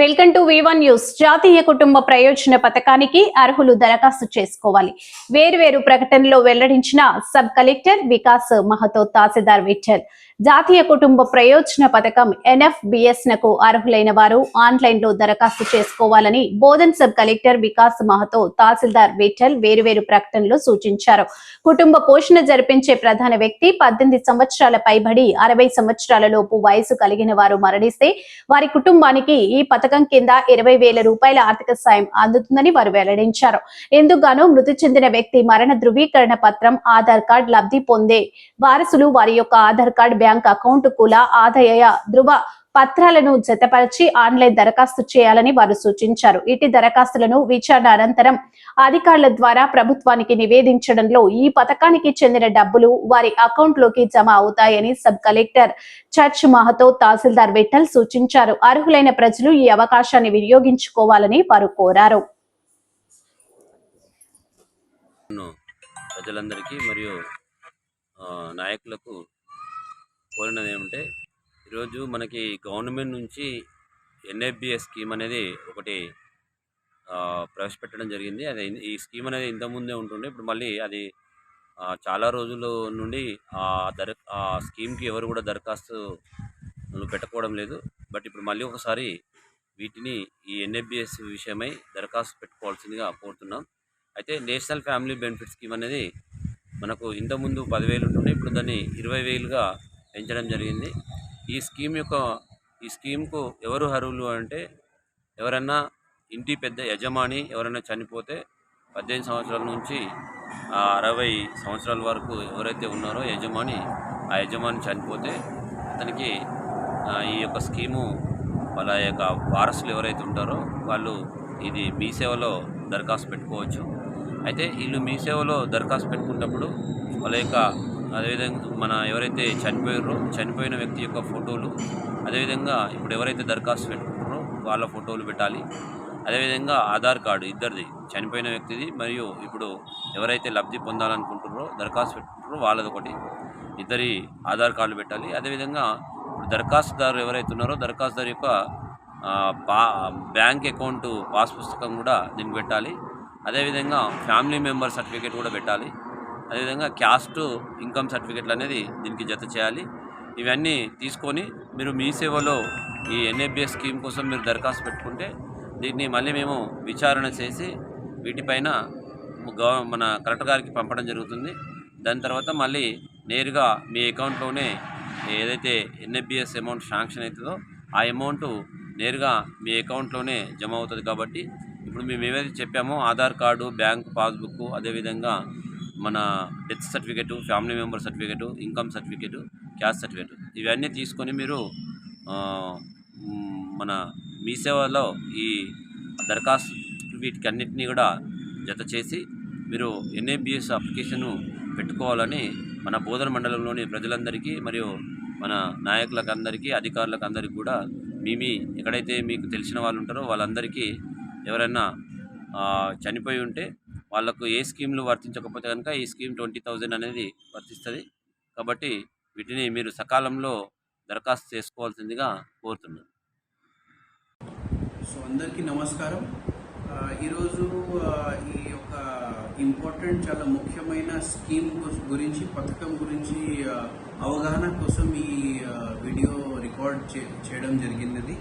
Welcome to one news జాతీయ కుటుంబ ప్రయోజన పథకానికి అర్హులు దరఖాస్తు చేసుకోవాలి. వేర్వేరు ప్రకటనలో వెల్లడించిన సబ్ కలెక్టర్ వికాస్ మహతో తాసిదార్ విఠల్. జాతీయ కుటుంబ ప్రయోజన పథకం ఎన్ఎఫ్బిఎస్ నకు అర్హులైన వారు ఆన్లైన్లో దరఖాస్తు చేసుకోవాలని బోధన్ సబ్ కలెక్టర్ వికాస్ మహతో తహసీల్దార్ విఠల్ వేరువేరు ప్రకటనలో సూచించారు. కుటుంబ పోషణ జరిపించే ప్రధాన వ్యక్తి పద్దెనిమిది సంవత్సరాల పైబడి అరవై సంవత్సరాల లోపు వయసు కలిగిన వారు మరణిస్తే వారి కుటుంబానికి ఈ పథకం కింద ఇరవై వేల రూపాయల ఆర్థిక సాయం అందుతుందని వారు వెల్లడించారు. ఎందుకుగాను మృతి చెందిన వ్యక్తి మరణ ధృవీకరణ పత్రం ఆధార్ కార్డ్ లబ్ధి పొందే వారసులు వారి యొక్క ఆధార్ కార్డ్ బ్యాంక్ అకౌంట్ కుల ఆదాయ ధృవ పత్రాలను జతపరిచి ఆన్లైన్ దరఖాస్తు చేయాలని వారు సూచించారు. ఇటు దరఖాస్తులను విచారణ అనంతరం అధికారుల ద్వారా ప్రభుత్వానికి నివేదించడంలో ఈ పథకానికి చెందిన డబ్బులు వారి అకౌంట్లోకి జమ అవుతాయని సబ్ కలెక్టర్ చర్చ్ మహతో తహసీల్దార్ విఠల్ సూచించారు. అర్హులైన ప్రజలు ఈ అవకాశాన్ని వినియోగించుకోవాలని వారు కోరారు. ప్రజలందరికీ మరియు నాయకులకు కోరినది ఏమంటే ఈరోజు మనకి గవర్నమెంట్ నుంచి ఎన్ఎఫ్బిఎస్ స్కీమ్ అనేది ఒకటి ప్రవేశపెట్టడం జరిగింది. అది ఈ స్కీమ్ అనేది ఇంతకుముందే ఉంటుండే. ఇప్పుడు మళ్ళీ అది చాలా రోజుల నుండి ఆ దర ఆ స్కీమ్కి ఎవరు కూడా దరఖాస్తు పెట్టుకోవడం లేదు. బట్ ఇప్పుడు మళ్ళీ ఒకసారి వీటిని ఈ ఎన్ఎఫ్బిఎస్ విషయమై దరఖాస్తు పెట్టుకోవాల్సిందిగా కోరుతున్నాం. అయితే నేషనల్ ఫ్యామిలీ బెనిఫిట్ స్కీమ్ అనేది మనకు ఇంతకుముందు పదివేలు ఉంటుండే. ఇప్పుడు దాన్ని ఇరవై వేలుగా పెంచడం జరిగింది. ఈ స్కీమ్ యొక్క ఈ స్కీమ్కు ఎవరు అర్హులు అంటే ఎవరన్నా ఇంటి పెద్ద యజమాని ఎవరైనా చనిపోతే పద్దెనిమిది సంవత్సరాల నుంచి అరవై సంవత్సరాల వరకు ఎవరైతే ఉన్నారో యజమాని ఆ యజమాని చనిపోతే అతనికి ఈ యొక్క స్కీము వాళ్ళ యొక్క వారసులు ఎవరైతే ఉంటారో వాళ్ళు ఇది మీ సేవలో దరఖాస్తు పెట్టుకోవచ్చు. అయితే వీళ్ళు మీ సేవలో దరఖాస్తు పెట్టుకున్నప్పుడు వాళ్ళ యొక్క అదేవిధంగా మన ఎవరైతే చనిపోయారో చనిపోయిన వ్యక్తి యొక్క ఫోటోలు అదేవిధంగా ఇప్పుడు ఎవరైతే దరఖాస్తు పెట్టుకుంటారో వాళ్ళ ఫోటోలు పెట్టాలి. అదేవిధంగా ఆధార్ కార్డు ఇద్దరిది చనిపోయిన వ్యక్తిది మరియు ఇప్పుడు ఎవరైతే లబ్ధి పొందాలనుకుంటున్నారో దరఖాస్తు పెట్టుకుంటారో వాళ్ళది ఒకటి. ఇద్దరి ఆధార్ కార్డులు పెట్టాలి. అదేవిధంగా ఇప్పుడు దరఖాస్తుదారు ఎవరైతే ఉన్నారో దరఖాస్తుదారు యొక్క పా బ్యాంక్ అకౌంట్ పాస్ పుస్తకం కూడా దీనికి పెట్టాలి. అదేవిధంగా ఫ్యామిలీ మెంబర్ సర్టిఫికేట్ కూడా పెట్టాలి. అదేవిధంగా క్యాస్ట్ ఇన్కమ్ సర్టిఫికెట్లు అనేది దీనికి జత చేయాలి. ఇవన్నీ తీసుకొని మీరు మీ సేవలో ఈ ఎన్ఏబిఎస్ స్కీమ్ కోసం మీరు దరఖాస్తు పెట్టుకుంటే దీన్ని మళ్ళీ మేము విచారణ చేసి వీటిపైన గవ మన కలెక్టర్ గారికి పంపడం జరుగుతుంది. దాని తర్వాత మళ్ళీ నేరుగా మీ అకౌంట్లోనే ఏదైతే ఎన్ఎఫ్బిఎస్ అమౌంట్ శాంక్షన్ అవుతుందో ఆ అమౌంట్ నేరుగా మీ అకౌంట్లోనే జమ అవుతుంది కాబట్టి ఇప్పుడు మేము ఏవైతే చెప్పామో ఆధార్ కార్డు బ్యాంక్ పాస్బుక్ అదేవిధంగా మన death certificate family member certificate income certificate caste certificate ఇవన్నీ తీసుకొని మీరు మన మీ సేవలో ఈ దరఖాస్తు వీటికి అన్నింటినీ కూడా జత చేసి మీరు ఎన్ఏబిఎస్ అప్లికేషను పెట్టుకోవాలని మన బోధన మండలంలోని ప్రజలందరికీ మరియు మన నాయకులకు అందరికీ అధికారులకు అందరికీ కూడా మీ మీ ఎక్కడైతే మీకు తెలిసిన వాళ్ళు ఉంటారో వాళ్ళందరికీ ఎవరైనా చనిపోయి ఉంటే వాళ్ళకు ఏ స్కీమ్లు వర్తించకపోతే కనుక ఈ స్కీమ్ ట్వంటీ థౌజండ్ అనేది వర్తిస్తుంది. కాబట్టి వీటిని మీరు సకాలంలో దరఖాస్తు చేసుకోవాల్సిందిగా కోరుతున్నాను. సో అందరికీ నమస్కారం. ఈరోజు ఈ యొక్క ఇంపార్టెంట్ చాలా ముఖ్యమైన స్కీమ్ గురించి పథకం గురించి అవగాహన కోసం ఈ వీడియో రికార్డ్ చే- చేయడం జరిగినది.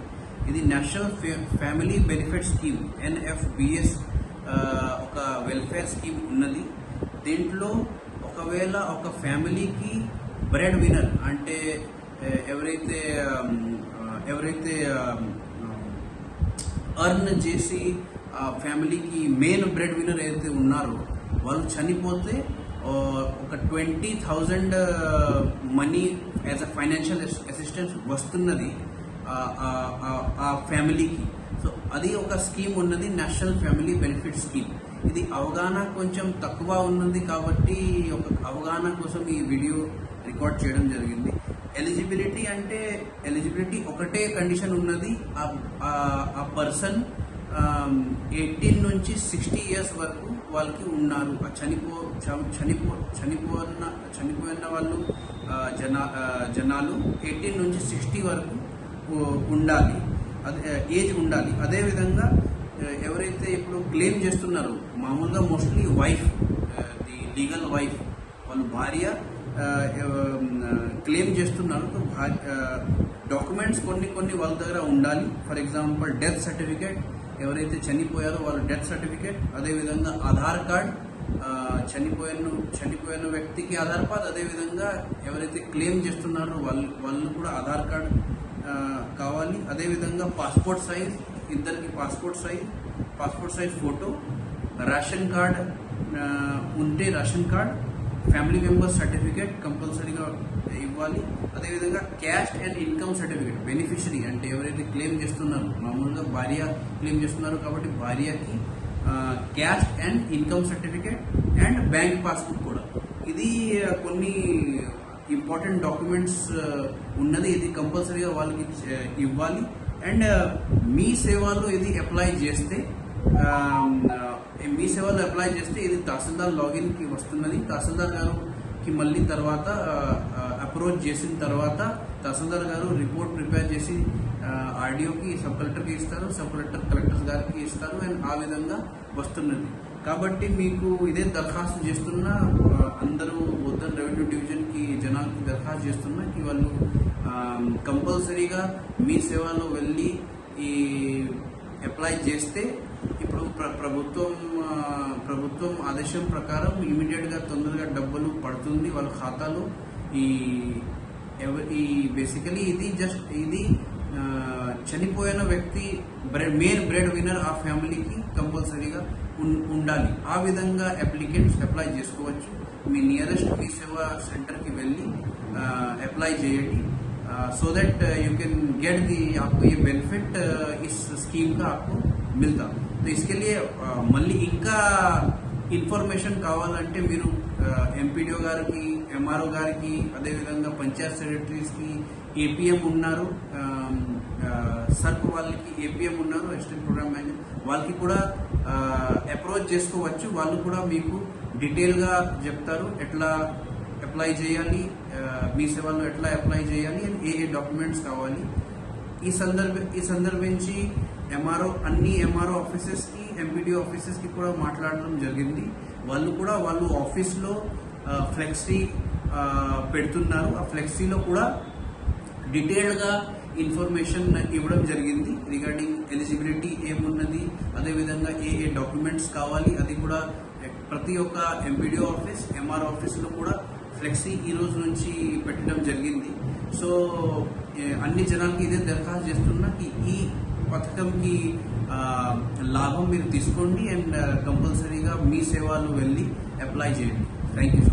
ఇది national family benefit scheme NFBS ఒక వెల్ఫేర్ స్కీమ్ ఉన్నది. దీంట్లో ఒకవేళ ఒక ఫ్యామిలీకి బ్రెడ్ వినర్ అంటే ఎవరైతే ఎవరైతే అర్న్ చేసి ఆ ఫ్యామిలీకి మెయిన్ బ్రెడ్ వినర్ ఏదైతే ఉన్నారో వాళ్ళు చనిపోతే ఒక twenty thousand money as a financial assistance వస్తున్నది ఆ ఫ్యామిలీకి. సో అది ఒక స్కీమ్ ఉన్నది నేషనల్ ఫ్యామిలీ బెనిఫిట్ స్కీమ్ ఇది అవగాహన కొంచెం తక్కువ ఉన్నది కాబట్టి ఒక అవగాహన కోసం ఈ వీడియో రికార్డ్ చేయడం జరిగింది. ఎలిజిబిలిటీ అంటే ఎలిజిబిలిటీ ఒకటే కండిషన్ ఉన్నది. ఆ- పర్సన్ ఎయిటీన్ నుంచి సిక్స్టీ ఇయర్స్ వరకు వాళ్ళకి ఉన్నారు. ఆ చనిపో చ- చనిపో చనిపోయిన చనిపోయిన వాళ్ళు జనా జనాలు ఎయిటీన్ నుంచి సిక్స్టీ వరకు ఉండాలి. అదే ఏజ్ ఉండాలి. అదేవిధంగా Uh, ఎవరైతే ఇప్పుడు క్లెయిమ్ చేస్తున్నారో మామూలుగా mostly wife the legal wife వాళ్ళ భార్య క్లెయిమ్ చేస్తున్నారు డాక్యుమెంట్స్ కొన్ని కొన్ని వాళ్ళ దగ్గర ఉండాలి. ఫర్ ఎగ్జాంపుల్ డెత్ సర్టిఫికేట్ ఎవరైతే చనిపోయారో వాళ్ళ డెత్ సర్టిఫికేట్ అదేవిధంగా ఆధార్ కార్డ్ uh, చనిపోయిన చనిపోయిన వ్యక్తికి ఆధార్ కార్డ్ అదేవిధంగా ఎవరైతే క్లెయిమ్ చేస్తున్నారో వాళ్ళు వాళ్ళు కూడా ఆధార్ కార్డ్ uh, కావాలి. అదేవిధంగా పాస్పోర్ట్ సైజ్ ఇద్దరికి passport size passport size photo ration card ఉంటే ration card family members certificate కంపల్సరీగా ఇవ్వాలి. అదేవిధంగా caste and income certificate beneficiary అంటే ఎవరైతే క్లెయిమ్ చేస్తున్నారు మామూలుగా భార్య క్లెయిమ్ చేస్తున్నారు కాబట్టి భార్యకి caste and income certificate and bank passbook కూడా. ఇది కొన్ని ఇంపార్టెంట్ డాక్యుమెంట్స్ ఉన్నది. ఇది కంపల్సరీగా వాళ్ళకి ఇవ్వాలి. అండ్ uh, మీ సేవలో ఇది అప్లై చేస్తే um, uh, మీ సేవలో అప్లై చేస్తే ఇది తహసీల్దార్ లాగిన్కి వస్తున్నది. తహసీల్దార్ గారుకి మళ్ళీ తర్వాత uh, అప్రోచ్ చేసిన తర్వాత తహసీల్దార్ గారు రిపోర్ట్ ప్రిపేర్ చేసి ఆర్డీఓకి సబ్ కలెక్టర్కి ఇస్తారు సబ్ కలెక్టర్ కలెక్టర్ గారికి ఇస్తారు అండ్ ఆ విధంగా వస్తున్నది. కాబట్టి మీకు ఇదే దరఖాస్తు చేస్తున్న అందరూ ఉత్తర రెవెన్యూ డివిజన్కి జనాలకి దరఖాస్తు చేస్తున్న Um, కంపల్సరీగా మీ సేవలో వెళ్ళి ఈ అప్లై చేస్తే ఇప్పుడు ప్ర ప్రభుత్వం ప్రభుత్వం ఆదేశం ప్రకారం ఇమీడియట్గా తొందరగా డబ్బులు పడుతుంది వాళ్ళ ఖాతాలో. ఈ ఈ బేసికలీ ఇది జస్ట్ ఇది చనిపోయిన వ్యక్తి బ్రెడ్ మెయిన్ బ్రెడ్ విన్నర్ ఆ ఫ్యామిలీకి కంపల్సరీగా ఉండాలి. ఆ విధంగా అప్లికెంట్స్ అప్లై చేసుకోవచ్చు. మీ నియరెస్ట్ మీ సేవా సెంటర్కి వెళ్ళి అప్లై చేయండి. so that you can get the आपको ये बेनिफिट इस स्कीम का आपको मिलता तो इसके लिए uh, మళ్ళీ ఇంకా ఇన్ఫర్మేషన్ కావాలంటే మీరు ఎంపీడీఓ గారికి ఎంఆర్ఓ గారికి అదేవిధంగా పంచాయత్ సెక్రటరీస్కి ఏపీఎం ఉన్నారు సర్ప్ వాళ్ళకి ఏపీఎం ఉన్నారు అసిస్టెంట్ ప్రోగ్రామ్ మేనేజర్ వాళ్ళకి కూడా అప్రోచ్ చేసుకోవచ్చు వాళ్ళు కూడా మీకు డీటెయిల్గా చెప్తారు ఎట్లా అప్లై చేయాలి మీ సేవల్లో ఎట్లా అప్లై చేయాలి అండ్ ఏ ఏ డాక్యుమెంట్స్ కావాలి. ఈ సందర్భ ఈ సందర్భించి ఎంఆర్ఓ అన్ని ఎంఆర్ఓ ఆఫీసెస్కి ఎంపీడీఓ ఆఫీసెస్కి కూడా మాట్లాడడం జరిగింది. వాళ్ళు కూడా వాళ్ళు ఆఫీస్లో ఫ్లెక్సీ పెడుతున్నారు. ఆ ఫ్లెక్సీలో కూడా డీటెయిల్డ్గా ఇన్ఫర్మేషన్ ఇవ్వడం జరిగింది. రిగార్డింగ్ ఎలిజిబిలిటీ ఏమున్నది అదేవిధంగా ఏ ఏ డాక్యుమెంట్స్ కావాలి అది కూడా ప్రతి ఒక్క ఎంపీడీఓ ఆఫీస్ ఎంఆర్ ఆఫీస్లో కూడా ఫ్లెక్సీ ఈ రోజు నుంచి పెట్టడం జరిగింది. సో అన్ని జనాలకి ఇదే దరఖాస్తు చేస్తున్నా ఈ పథకంకి లాభం మీరు తీసుకోండి అండ్ కంపల్సరీగా మీ సేవలు వెళ్ళి అప్లై చేయండి. Thank you